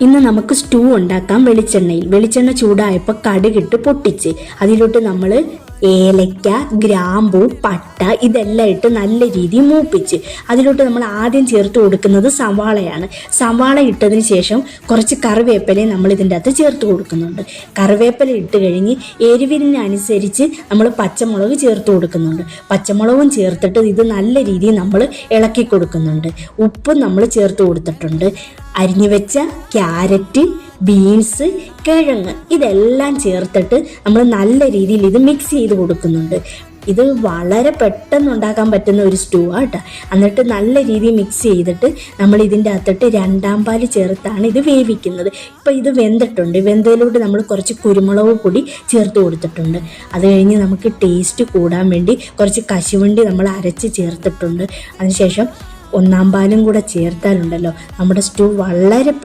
ഇന്ന് നമുക്ക് സ്റ്റൂ ഉണ്ടാക്കാം വെളിച്ചെണ്ണയിൽ. വെളിച്ചെണ്ണ ചൂടായപ്പോൾ കടുകിട്ട് പൊട്ടിച്ച്. അതിലോട്ട് നമ്മൾ ഏലക്ക ഗ്രാമ്പു പട്ട ഇതെല്ലാം ഇട്ട് നല്ല രീതിയിൽ മൂപ്പിച്ച്. അതിലോട്ട് നമ്മൾ ആദ്യം ചേർത്ത് കൊടുക്കുന്നത് സവാളയാണ്. സവാള ഇട്ടതിന് ശേഷം കുറച്ച് കറിവേപ്പിലയും നമ്മൾ ഇതിന്റെ അകത്ത് ചേർത്ത് കൊടുക്കുന്നുണ്ട്. കറിവേപ്പില ഇട്ട് കഴിഞ്ഞ് എരിവിനനുസരിച്ച് നമ്മൾ പച്ചമുളക് ചേർത്ത് കൊടുക്കുന്നുണ്ട്. പച്ചമുളകും ചേർത്തിട്ട് ഇത് നല്ല രീതിയിൽ നമ്മൾ ഇളക്കി കൊടുക്കുന്നുണ്ട്. ഉപ്പും നമ്മൾ ചേർത്ത് കൊടുത്തിട്ടുണ്ട്. അരിഞ്ഞു വെച്ച ക്യാരറ്റ് ബീൻസ് കിഴങ്ങ് ഇതെല്ലാം ചേർത്തിട്ട് നമ്മൾ നല്ല രീതിയിൽ ഇത് മിക്സ് ചെയ്ത് കൊടുക്കുന്നുണ്ട്. ഇത് വളരെ പെട്ടെന്ന് ഉണ്ടാക്കാൻ പറ്റുന്ന ഒരു സ്റ്റൂ ആട്ടോ എന്നിട്ട് നല്ല രീതിയിൽ മിക്സ് ചെയ്തിട്ട് നമ്മൾ ഇതിന്റെ അകത്തിട്ട് രണ്ടാം പാൽ ചേർത്താണ് ഇത് വേവിക്കുന്നത്. ഇപ്പം ഇത് വെന്തിട്ടുണ്ട്. വെന്തതിലോട്ട് നമ്മൾ കുറച്ച് കുരുമുളക് പൊടി ചേർത്ത് കൊടുത്തിട്ടുണ്ട്. അത് കഴിഞ്ഞ് നമുക്ക് ടേസ്റ്റ് കൂടാൻ വേണ്ടി കുറച്ച് കശുവണ്ടി നമ്മൾ അരച്ച് ചേർത്തിട്ടുണ്ട്. അതിനുശേഷം ഒന്നാം പാലും കൂടെ ചേർത്താലുണ്ടല്ലോ. നമ്മുടെ സ്റ്റൂ വളരെ